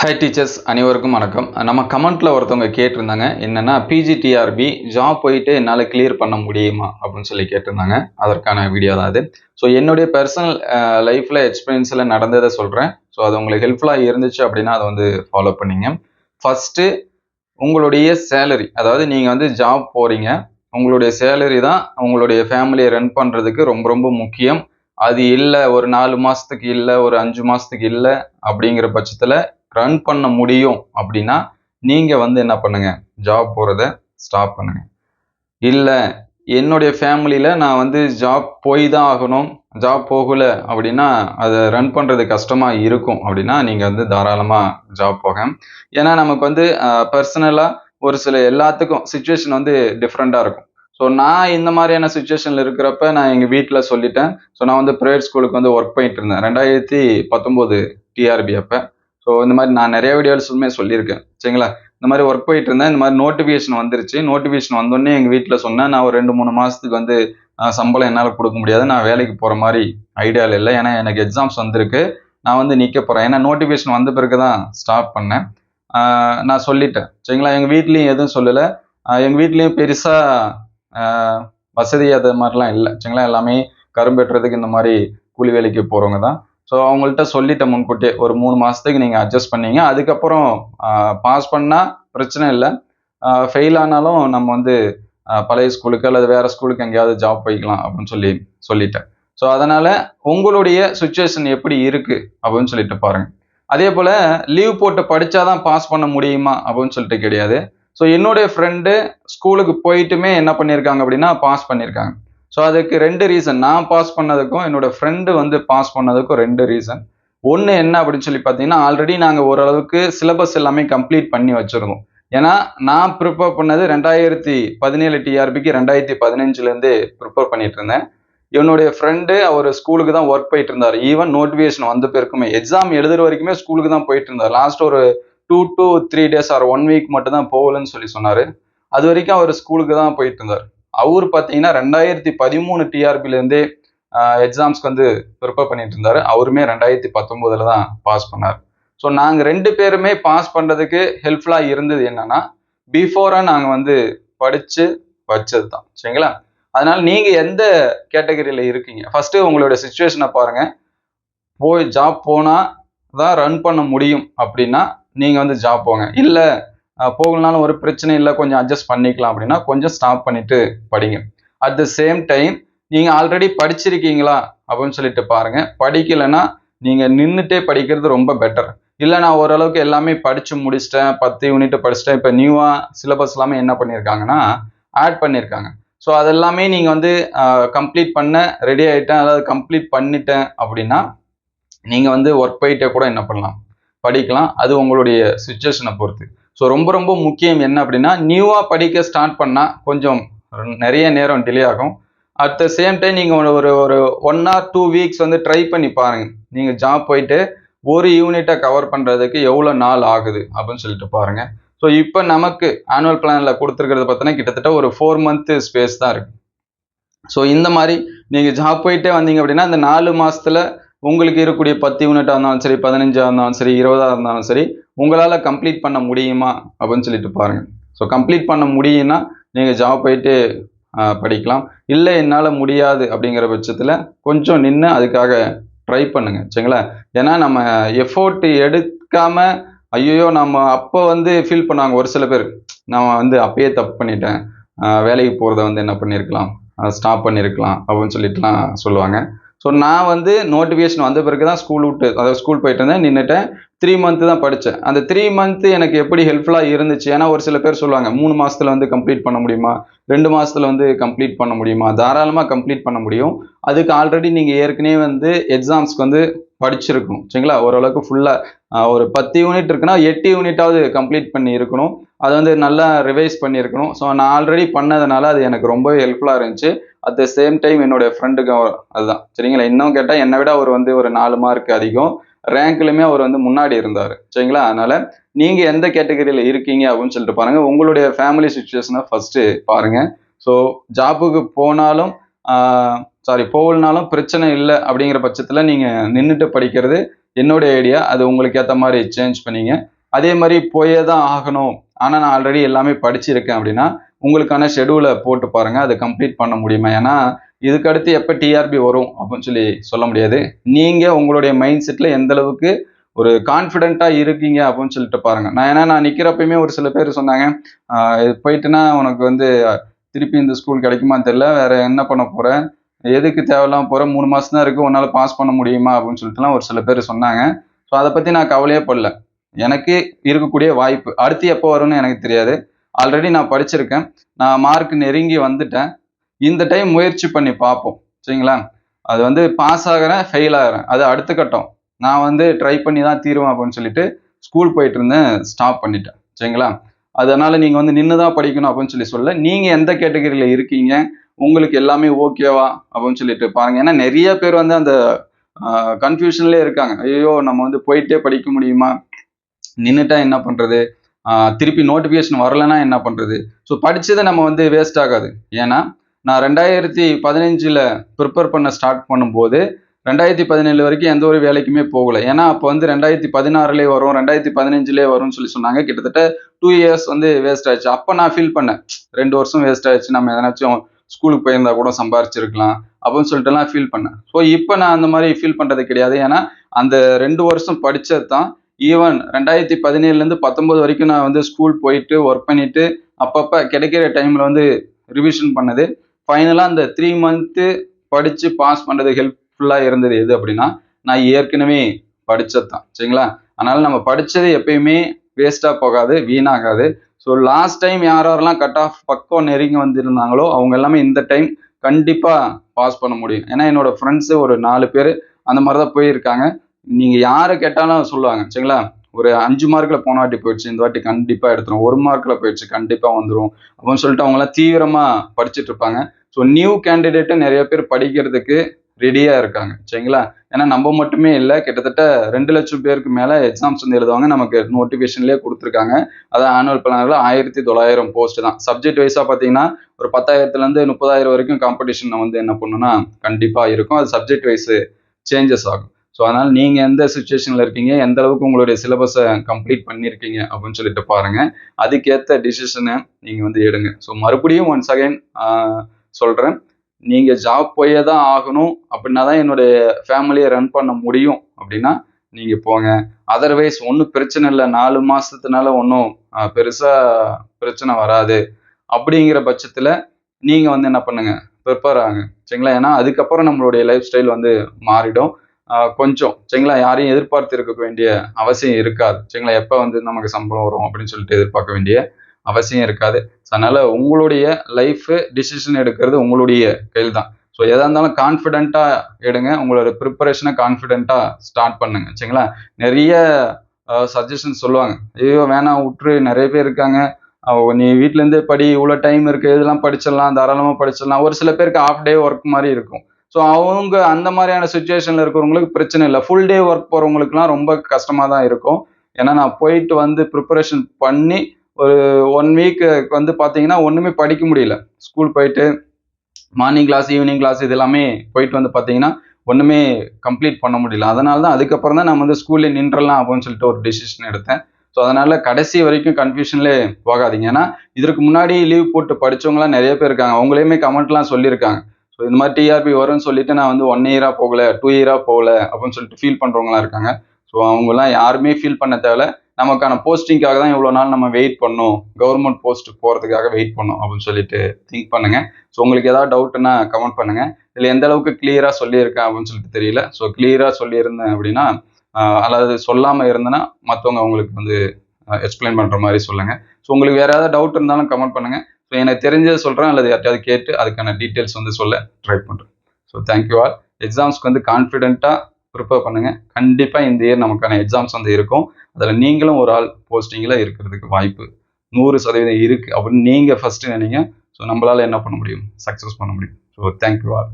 High teachers அனைவருக்கும் வணக்கம். நம்ம கமெண்ட்டில் ஒருத்தவங்க கேட்டிருந்தாங்க என்னென்னா பிஜிடிஆர்பி ஜாப் போயிட்டு என்னால் கிளியர் பண்ண முடியுமா? அப்படின்னு சொல்லி கேட்டிருந்தாங்க. அதற்கான வீடியோ தான் அது. ஸோ என்னுடைய பர்சனல் லைஃப்பில் எக்ஸ்பீரியன்ஸில் நடந்ததை சொல்கிறேன் ஸோ அது உங்களுக்கு ஹெல்ப்ஃபுல்லாக இருந்துச்சு அப்படின்னா அதை வந்து ஃபாலோ பண்ணிங்க. ஃபஸ்ட்டு உங்களுடைய சேலரி அதாவது நீங்கள் வந்து ஜாப் போகிறீங்க உங்களுடைய சேலரி தான் உங்களுடைய ஃபேமிலியை ரன் பண்ணுறதுக்கு ரொம்ப ரொம்ப முக்கியம். அது இல்லை ஒரு நாலு மாதத்துக்கு இல்லை ஒரு அஞ்சு மாதத்துக்கு இல்லை அப்படிங்கிற பட்சத்தில் ரன் பண்ண முடியும் அப்படின்னா நீங்கள் வந்து என்ன பண்ணுங்க? ஜாப் போகிறத ஸ்டாப் பண்ணுங்க. இல்லை என்னுடைய ஃபேமிலியில் நான் வந்து ஜாப் போய் தான் ஆகணும். ஜாப் போகல அப்படின்னா அதை ரன் பண்ணுறது கஷ்டமாக இருக்கும் அப்படின்னா நீங்கள் வந்து தாராளமாக ஜாப் போக ஏன்னா நமக்கு வந்து பர்சனலாக ஒரு சில எல்லாத்துக்கும் சுச்சுவேஷன் வந்து டிஃப்ரெண்ட்டாக இருக்கும். ஸோ நான் இந்த மாதிரியான சுச்சுவேஷனில் இருக்கிறப்ப நான் எங்கள் வீட்டில் சொல்லிட்டேன். ஸோ நான் வந்து ப்ரைவேட் ஸ்கூலுக்கு வந்து ஒர்க் பண்ணிட்டு இருந்தேன். ரெண்டாயிரத்தி பத்தொம்போது டிஆர்பி அப்போ. ஸோ இந்த மாதிரி நான் நிறைய வீடியோஸுமே சொல்லியிருக்கேன். சரிங்களா? இந்த மாதிரி ஒர்க் போயிட்டு இருந்தேன் இந்த மாதிரி நோட்டிஃபிகேஷன் வந்துருச்சு. நோட்டிஃபிகேஷன் வந்தோடனே எங்கள் வீட்டில் சொன்னேன் நான் ஒரு ரெண்டு மூணு மாதத்துக்கு வந்து சம்பளம் என்னால் கொடுக்க முடியாது. நான் வேலைக்கு போகிற மாதிரி ஐடியாவில் இல்லை. ஏன்னா எனக்கு எக்ஸாம்ஸ் வந்திருக்கு. நான் வந்து நிற்க போகிறேன் ஏன்னா நோட்டிஃபிகேஷன் வந்த பிறகு தான் ஸ்டாப் பண்ணேன் நான் சொல்லிட்டேன். சரிங்களா? எங்கள் வீட்லேயும் எதுவும் சொல்லலை. எங்கள் வீட்லேயும் பெருசாக வசதி அது மாதிரிலாம் இல்லை. சரிங்களா? எல்லாமே கரும்பு வெட்டுறதுக்கு இந்த மாதிரி கூலி வேலைக்கு போகிறவங்க தான் ஸோ அவங்கள்ட்ட சொல்லிட்டேன் முன்கூட்டியே. ஒரு மூணு மாதத்துக்கு நீங்கள் அட்ஜஸ்ட் பண்ணீங்க. அதுக்கப்புறம் பாஸ் பண்ணால் பிரச்சனை இல்லை. ஃபெயில் ஆனாலும் நம்ம வந்து பழைய ஸ்கூலுக்கு அல்லது வேறு ஸ்கூலுக்கு எங்கேயாவது ஜாப் போய்க்கலாம் அப்படின்னு சொல்லி சொல்லிட்டேன். ஸோ அதனால் உங்களுடைய சுச்சுவேஷன் எப்படி இருக்குது அப்படின்னு சொல்லிட்டு பாருங்கள் அதே போல் லீவ் போட்டு படிச்சாதான் பாஸ் பண்ண முடியுமா அப்படின்னு சொல்லிட்டு கிடையாது. ஸோ என்னுடைய ஃப்ரெண்டு ஸ்கூலுக்கு போயிட்டுமே என்ன பண்ணியிருக்காங்க அப்படின்னா பாஸ் பண்ணியிருக்காங்க ஸோ அதுக்கு ரெண்டு ரீசன் நான் பாஸ் பண்ணதுக்கும் என்னோட ஃப்ரெண்டு வந்து பாஸ் பண்ணதுக்கும் ரெண்டு ரீசன் ஒன்று என்ன அப்படின்னு சொல்லி பார்த்தீங்கன்னா ஆல்ரெடி நாங்கள் ஓரளவுக்கு சிலபஸ் எல்லாமே கம்ப்ளீட் பண்ணி வச்சுருந்தோம் ஏன்னா நான் ப்ரிப்பேர் பண்ணது ரெண்டாயிரத்தி பதினேழு டிஆர்பிக்கு ரெண்டாயிரத்தி பதினஞ்சுலேருந்து ப்ரிப்பேர் பண்ணிட்டு இருந்தேன். என்னுடைய ஃப்ரெண்டு அவர் ஸ்கூலுக்கு தான் ஒர்க் போயிட்டு இருந்தார். ஈவன் நோட்டிஃபிகேஷன் வந்த பிறக்குமே எக்ஸாம் எழுதுற வரைக்குமே ஸ்கூலுக்கு தான் போயிட்டு இருந்தார். லாஸ்ட் ஒரு two two three days or one week மட்டும் தான் போகலன்னு சொல்லி சொன்னார். அது வரைக்கும் அவர் ஸ்கூலுக்கு தான் போயிட்டு இருந்தார். அவர் பார்த்தீங்கன்னா ரெண்டாயிரத்தி பதிமூணு டிஆர்பிலேருந்தே எக்ஸாம்ஸ்க்கு வந்து ப்ரிப்பேர் பண்ணிட்டு இருந்தார். அவருமே ரெண்டாயிரத்தி பத்தொம்போதில் தான் பாஸ் பண்ணார். ஸோ நாங்கள் ரெண்டு பேருமே பாஸ் பண்ணுறதுக்கு ஹெல்ப்ஃபுல்லாக இருந்தது என்னன்னா பிஃபோராக நாங்கள் வந்து படித்து வச்சது தான். சரிங்களா? அதனால நீங்கள் எந்த கேட்டகரியில் இருக்கீங்க? ஃபஸ்ட்டு உங்களோட சுச்சுவேஷனை பாருங்கள் போய் ஜாப் போனால் தான் ரன் பண்ண முடியும் அப்படின்னா நீங்கள் வந்து ஜாப் போங்க. இல்லை போகலனாலும் ஒரு பிரச்சனை இல்லை கொஞ்சம் அட்ஜஸ்ட் பண்ணிக்கலாம் அப்படின்னா கொஞ்சம் ஸ்டாப் பண்ணிட்டு படிங்க. அட் த சேம் டைம் நீங்கள் ஆல்ரெடி படிச்சிருக்கீங்களா அப்படின்னு சொல்லிட்டு பாருங்கள் படிக்கலைன்னா நீங்கள் நின்றுட்டே படிக்கிறது ரொம்ப பெட்டர் இல்லை நான் ஓரளவுக்கு எல்லாமே படித்து முடிச்சிட்டேன் பத்து யூனிட் படிச்சிட்டேன் இப்போ நியூவாக சிலபஸ் எல்லாமே என்ன பண்ணியிருக்காங்கன்னா ஆட் பண்ணியிருக்காங்க ஸோ அதெல்லாமே நீங்கள் வந்து கம்ப்ளீட் பண்ண ரெடி ஆகிட்டேன் அதாவது கம்ப்ளீட் பண்ணிட்டேன் அப்படின்னா நீங்கள் வந்து ஒர்க் போயிட்டே கூட என்ன பண்ணலாம்? படிக்கலாம். அது உங்களுடைய சுச்சுவேஷனை பொறுத்து. ஸோ ரொம்ப ரொம்ப முக்கியம் என்ன அப்படின்னா நியூவாக படிக்க ஸ்டார்ட் பண்ணால் கொஞ்சம் நிறைய நேரம் டிலே ஆகும். அட் த சேம் டைம் நீங்கள் ஒரு ஒரு ஒன் ஆர் டூ வீக்ஸ் வந்து ட்ரை பண்ணி பாருங்கள் நீங்கள் ஜாப் போயிட்டு ஒரு யூனிட்டை கவர் பண்ணுறதுக்கு எவ்வளோ நாள் ஆகுது அப்படின்னு சொல்லிட்டு பாருங்கள் ஸோ இப்போ நமக்கு ஆனுவல் பிளானில் கொடுத்துருக்கிறது பார்த்தீங்கன்னா கிட்டத்தட்ட ஒரு ஃபோர் மந்த்து ஸ்பேஸ் தான் இருக்குது ஸோ இந்த மாதிரி நீங்கள் ஜாப் போயிட்டே வந்தீங்க அப்படின்னா இந்த நாலு மாதத்தில் உங்களுக்கு இருக்கக்கூடிய பத்து யூனிட்டாக இருந்தாலும் சரி பதினஞ்சாக இருந்தாலும் சரி இருபதாக இருந்தாலும் சரி உங்களால் கம்ப்ளீட் பண்ண முடியுமா? அப்படின்னு சொல்லிட்டு பாருங்கள் ஸோ கம்ப்ளீட் பண்ண முடியும்னா நீங்கள் ஜாப் போயிட்டு படிக்கலாம். இல்லை என்னால் முடியாது அப்படிங்கிற பட்சத்தில் கொஞ்சம் நின்று அதுக்காக ட்ரை பண்ணுங்க. சரிங்களா? ஏன்னா நம்ம எஃபோர்ட் எடுக்காமல் ஐயோ நம்ம அப்போ வந்து ஃபீல் பண்ணாங்க. ஒரு சில பேர் நான் வந்து அப்பயே தப்பு பண்ணிட்டேன். வேலைக்கு போகிறத வந்து என்ன பண்ணியிருக்கலாம் ஸ்டாப் பண்ணியிருக்கலாம் அப்படின்னு சொல்லிட்டுலாம் சொல்லுவாங்க. ஸோ நான் வந்து நோட்டிஃபிகேஷன் வந்த பிறகு தான் ஸ்கூல் விட்டு அதாவது ஸ்கூல் போயிட்டு இருந்தேன் நின்றுட்டேன் த்ரீ மந்த்து தான் படித்தேன் அந்த த்ரீ மந்த்து எனக்கு எப்படி ஹெல்ப்ஃபுல்லாக இருந்துச்சு? ஏன்னா ஒரு சில பேர் சொல்லுவாங்க மூணு மாதத்தில் வந்து கம்ப்ளீட் பண்ண முடியுமா? ரெண்டு மாதத்தில் வந்து கம்ப்ளீட் பண்ண முடியுமா? தாராளமாக கம்ப்ளீட் பண்ண முடியும். அதுக்கு ஆல்ரெடி நீங்கள் ஏற்கனவே வந்து எக்ஸாம்ஸ்க்கு வந்து படிச்சிருக்கணும். சரிங்களா? ஓரளவுக்கு ஃபுல்லாக ஒரு பத்து யூனிட் இருக்குன்னா எட்டு யூனிட்டாவது கம்ப்ளீட் பண்ணி இருக்கணும். அதை வந்து நல்லா ரிவைஸ் பண்ணியிருக்கணும். ஸோ நான் ஆல்ரெடி பண்ணதுனால அது எனக்கு ரொம்ப ஹெல்ப்ஃபுல்லாக இருந்துச்சு. அட் த சேம் டைம் என்னுடைய ஃப்ரெண்டுக்கு அதுதான். சரிங்களா? இன்னும் கேட்டால் என்னை விட அவர் வந்து ஒரு நாலு மார்க் அதிகம். ரேங்க்லையுமே அவர் வந்து முன்னாடி இருந்தார். சரிங்களா? அதனால நீங்கள் எந்த கேட்டகரியில் இருக்கீங்க அப்படின்னு சொல்லிட்டு பாருங்கள் உங்களுடைய ஃபேமிலி சுச்சுவேஷனை ஃபஸ்ட்டு பாருங்கள் ஸோ ஜாப்புக்கு போனாலும் சாரி போகலனாலும் பிரச்சனை இல்லை அப்படிங்கிற பட்சத்தில் நீங்கள் நின்றுட்டு படிக்கிறது என்னுடைய ஐடியா அது உங்களுக்கு ஏற்ற மாதிரி சேஞ்ச் பண்ணிங்க. அதே மாதிரி போயே தான் ஆகணும். ஆனால் நான் ஆல்ரெடி எல்லாமே படிச்சிருக்கேன் அப்படின்னா உங்களுக்கான ஷெடியூலை போட்டு பாருங்கள் அதை கம்ப்ளீட் பண்ண முடியுமா? ஏன்னா இதுக்கு அடுத்து எப்போ டிஆர்பி வரும் அப்படின்னு சொல்லி சொல்ல முடியாது. நீங்கள் உங்களுடைய மைண்ட் செட்டில் எந்த அளவுக்கு ஒரு கான்ஃபிடென்ட்டாக இருக்கீங்க அப்படின்னு சொல்லிட்டு பாருங்கள் நான் ஏன்னா நான் நிற்கிறப்பயுமே ஒரு சில பேர் சொன்னாங்க போயிட்டுனா உனக்கு வந்து திருப்பி இந்த ஸ்கூல் கிடைக்குமான்னு தெரில வேறு என்ன பண்ண போகிறேன் எதுக்கு தேவையில்லாம போகிற மூணு மாதம் தான் இருக்குது உன்னால் பாஸ் பண்ண முடியுமா? அப்படின்னு சொல்லிட்டுலாம் ஒரு சில பேர் சொன்னாங்க. ஸோ அதை பற்றி நான் கவலையே படல. எனக்கு இருக்கக்கூடிய வாய்ப்பு. அடுத்து எப்போ வரும்னு எனக்கு தெரியாது. ஆல்ரெடி நான் படிச்சிருக்கேன். நான் மார்க் நெருங்கி வந்துட்டேன். இந்த டைம் முயற்சி பண்ணி பார்ப்போம். சரிங்களா? அது வந்து பாஸ் ஆகிறேன் ஃபெயில் ஆகிறேன். அது அடுத்த கட்டம். நான் வந்து ட்ரை பண்ணி தான் தீருவேன் அப்படின்னு சொல்லிட்டு ஸ்கூல் போயிட்டு இருந்தேன். ஸ்டாப் பண்ணிட்டேன். சரிங்களா? அதனால நீங்க வந்து நின்று தான் படிக்கணும் அப்படின்னு சொல்லி சொல்ல நீங்க எந்த கேட்டகரியில இருக்கீங்க? உங்களுக்கு எல்லாமே ஓகேவா அப்படின்னு சொல்லிட்டு பாருங்க. ஏன்னா நிறைய பேர் வந்து அந்த கன்ஃபியூஷன்லேயே இருக்காங்க. ஐயோ நம்ம வந்து போயிட்டே படிக்க முடியுமா? நின்றுட்டா என்ன பண்றது? திருப்பி நோட்டிஃபிகேஷன் வரலன்னா என்ன பண்ணுறது ஸோ படித்ததை நம்ம வந்து வேஸ்ட் ஆகாது. ஏன்னா நான் ரெண்டாயிரத்தி பதினஞ்சில் ப்ரிப்பேர் பண்ண ஸ்டார்ட் பண்ணும்போது ரெண்டாயிரத்தி பதினேழு வரைக்கும் எந்த ஒரு வேலைக்குமே போகலை. ஏன்னா அப்போ வந்து ரெண்டாயிரத்தி பதினாறுலேயே வரும் ரெண்டாயிரத்தி பதினஞ்சுலேயே வரும்னு சொல்லி சொன்னாங்க. கிட்டத்தட்ட டூ இயர்ஸ் வந்து வேஸ்ட் ஆயிடுச்சு. அப்போ நான் ஃபீல் பண்ணேன் ரெண்டு வருஷம் வேஸ்ட் ஆயிடுச்சு. நம்ம எதனாச்சும் ஸ்கூலுக்கு போயிருந்தா கூட சம்பாரிச்சிருக்கலாம் அப்படின்னு சொல்லிட்டுலாம் ஃபீல் பண்ணேன். ஸோ இப்போ நான் அந்த மாதிரி ஃபீல் பண்ணுறது கிடையாது. ஏன்னா அந்த ரெண்டு வருஷம் படித்தது தான் ஈவன் ரெண்டாயிரத்தி பதினேழுலேருந்து பத்தொம்போது வரைக்கும் நான் வந்து ஸ்கூல் போயிட்டு ஒர்க் பண்ணிட்டு அப்பப்போ கிடைக்கிற டைமில் வந்து ரிவிஷன் பண்ணது. ஃபைனலாக அந்த த்ரீ மந்த்து படித்து பாஸ் பண்ணுறது ஹெல்ப்ஃபுல்லாக இருந்தது எது அப்படின்னா நான் ஏற்கனவே படித்தது தான் சரிங்களா? அதனால் நம்ம படித்தது எப்பயுமே வேஸ்ட்டாக போகாது வீணாகாது. ஸோ லாஸ்ட் டைம் யார் யாரெல்லாம் கட் ஆஃப் பக்கம் நெருங்கி வந்திருந்தாங்களோ அவங்க எல்லாமே இந்த டைம் கண்டிப்பாக பாஸ் பண்ண முடியும். ஏன்னா என்னோடய ஃப்ரெண்ட்ஸு ஒரு நாலு பேர் அந்த மாதிரி தான் போயிருக்காங்க. நீங்கள் யாரை கேட்டாலும் சொல்லுவாங்க சரிங்களா? ஒரு அஞ்சு மார்க்கில் போன வாட்டி போயிடுச்சு இந்த வாட்டி கண்டிப்பாக எடுத்துரும். ஒரு மார்க்கில் போயிடுச்சு கண்டிப்பாக வந்துடும் அப்படின்னு சொல்லிட்டு அவங்களாம் தீவிரமாக படிச்சுட்டு இருப்பாங்க. ஸோ நியூ கேண்டிடேட்டை நிறைய பேர் படிக்கிறதுக்கு ரெடியாக இருக்காங்க சரிங்களா? ஏன்னா நம்ம மட்டுமே இல்லை கிட்டத்தட்ட ரெண்டு லட்சம் பேருக்கு மேலே எக்ஸாம்ஸ் வந்து எழுதுவாங்க. நமக்கு நோட்டிஃபிகேஷன்லேயே கொடுத்துருக்காங்க. அதான் ஆனுவல் பிளானில் ஆயிரத்தி தொள்ளாயிரம் போஸ்ட் தான். சப்ஜெக்ட் வைஸாக பார்த்தீங்கன்னா ஒரு பத்தாயிரத்துலேருந்து முப்பதாயிரம் வரைக்கும் காம்படிஷன் வந்து என்ன பண்ணுன்னா கண்டிப்பாக இருக்கும். அது சப்ஜெக்ட் வைஸ் சேஞ்சஸ் ஆகும். ஸோ அதனால் நீங்கள் எந்த சுச்சுவேஷனில் இருக்கீங்க எந்த அளவுக்கு உங்களுடைய சிலபஸை கம்ப்ளீட் பண்ணியிருக்கீங்க அப்படின்னு சொல்லிட்டு பாருங்கள் அதுக்கேற்ற டிசிஷனை நீங்கள் வந்து எடுங்க. ஸோ மறுபடியும் ஒன்ஸ் அகைன் சொல்கிறேன் நீங்கள் ஜாப் போயே தான் ஆகணும். அப்படின்னா தான் என்னுடைய ஃபேமிலியை ரன் பண்ண முடியும். அப்படின்னா நீங்கள் போங்க. அதர்வைஸ் ஒன்றும் பிரச்சனை இல்லை. நாலு மாதத்துனால ஒன்றும் பெருசாக பிரச்சனை வராது. அப்படிங்கிற பட்சத்தில் நீங்கள் வந்து என்ன பண்ணுங்க? ப்ரிப்பேர் ஆகுங்க. சரிங்களா? ஏன்னா அதுக்கப்புறம் நம்மளுடைய லைஃப் ஸ்டைல் வந்து மாறிடும். கொஞ்சம் சரிங்களா? யாரையும் எதிர்பார்த்து இருக்க வேண்டிய அவசியம் இருக்காது. சரிங்களா? எப்போ வந்து நமக்கு சம்பளம் வரும் அப்படின்னு சொல்லிட்டு எதிர்பார்க்க வேண்டிய அவசியம் இருக்காது. ஸோ அதனால உங்களுடைய லைஃப் டிசிஷன் எடுக்கிறது உங்களுடைய கையில் தான் ஸோ எதாக இருந்தாலும் கான்ஃபிடென்ட்டாக எடுங்க. உங்களோட ப்ரிப்பரேஷனை கான்ஃபிடென்ட்டாக ஸ்டார்ட் பண்ணுங்க. சரிங்களா? நிறைய சஜஷன் சொல்லுவாங்க. ஐயோ வேணாம் விட்டுரு நிறைய பேர் இருக்காங்க. நீ வீட்டிலேருந்தே படி. இவ்வளோ டைம் இருக்குது இதெல்லாம் படிச்சிடலாம். தாராளமாக படிச்சிடலாம். ஒரு சில பேருக்கு ஆஃப் டே ஒர்க் மாதிரி இருக்கும். ஸோ அவங்க அந்த மாதிரியான சுச்சுவேஷனில் இருக்கிறவங்களுக்கு பிரச்சனை இல்லை. ஃபுல் டே ஒர்க் போகிறவங்களுக்குலாம் ரொம்ப கஷ்டமாக தான் இருக்கும். ஏன்னா நான் போயிட்டு வந்து ப்ரிப்பரேஷன் பண்ணி ஒரு ஒன் வீக்கு வந்து பார்த்தீங்கன்னா ஒன்றுமே படிக்க முடியல. ஸ்கூல் போயிட்டு மார்னிங் கிளாஸ் ஈவினிங் கிளாஸ் இது எல்லாமே போயிட்டு வந்து பார்த்தீங்கன்னா ஒன்றுமே கம்ப்ளீட் பண்ண முடியல. அதனால தான் அதுக்கப்புறம் தான் நம்ம வந்து ஸ்கூல்லே நின்றலாம் அப்படின்னு சொல்லிட்டு ஒரு டெசிஷன் எடுத்தேன். ஸோ அதனால கடைசி வரைக்கும் கன்ஃபியூஷன்லே போகாதீங்க. ஏன்னா இதற்கு முன்னாடி லீவ் போட்டு படித்தவங்களாம் நிறைய பேர் இருக்காங்க. அவங்களையுமே கமெண்ட்லாம் சொல்லியிருக்காங்க. ஸோ இந்த மாதிரி டிஆர்பி வரும்னு சொல்லிட்டு நான் வந்து ஒன் இயராக போகல டூ இயராக போகல அப்படின்னு சொல்லிட்டு ஃபீல் பண்ணுறவங்களாம் இருக்காங்க. ஸோ அவங்கெல்லாம் யாருமே ஃபீல் பண்ண தேவை நமக்கான போஸ்டிங்காக தான் இவ்வளோ நாள் நம்ம வெயிட் பண்ணோம். கவர்மெண்ட் போஸ்ட் போகிறதுக்காக வெயிட் பண்ணோம் அப்படின்னு சொல்லிட்டு திங்க் பண்ணுங்க. ஸோ உங்களுக்கு ஏதாவது டவுட்னா கமெண்ட் பண்ணுங்க. இதில் எந்த அளவுக்கு கிளியராக சொல்லியிருக்கேன் அப்படின்னு சொல்லிட்டு தெரியல. ஸோ கிளியராக சொல்லியிருந்தேன் அப்படின்னா அதாவது அல்லது சொல்லாமல் இருந்தேன்னா மற்றவங்க உங்களுக்கு வந்து எக்ஸ்பிளைன் பண்ணுற மாதிரி சொல்லுங்கள் ஸோ உங்களுக்கு வேறு ஏதாவது டவுட் இருந்தாலும் கமெண்ட் பண்ணுங்க. ஸோ எனக்கு தெரிஞ்சதை சொல்கிறேன் அல்லது யார்ட்டையாவது கேட்டு அதுக்கான டீட்டெயில்ஸ் வந்து சொல்ல ட்ரை பண்ணுறேன் ஸோ தேங்க்யூ ஆல் எக்ஸாம்ஸ்க்கு வந்து கான்ஃபிடென்ட்டாக ப்ரிப்பேர் பண்ணுங்கள் கண்டிப்பாக இந்த இயர் நமக்கான எக்ஸாம்ஸ் வந்து இருக்கும். அதில் நீங்களும் ஒரு ஆள் போஸ்டிங்கில் இருக்கிறதுக்கு வாய்ப்பு நூறு சதவீதம் இருக்குது அப்படின்னு நீங்கள் ஃபஸ்ட்டு நினைங்க ஸோ நம்மளால் என்ன பண்ண முடியும்? சக்ஸஸ் பண்ண முடியும். So thank you all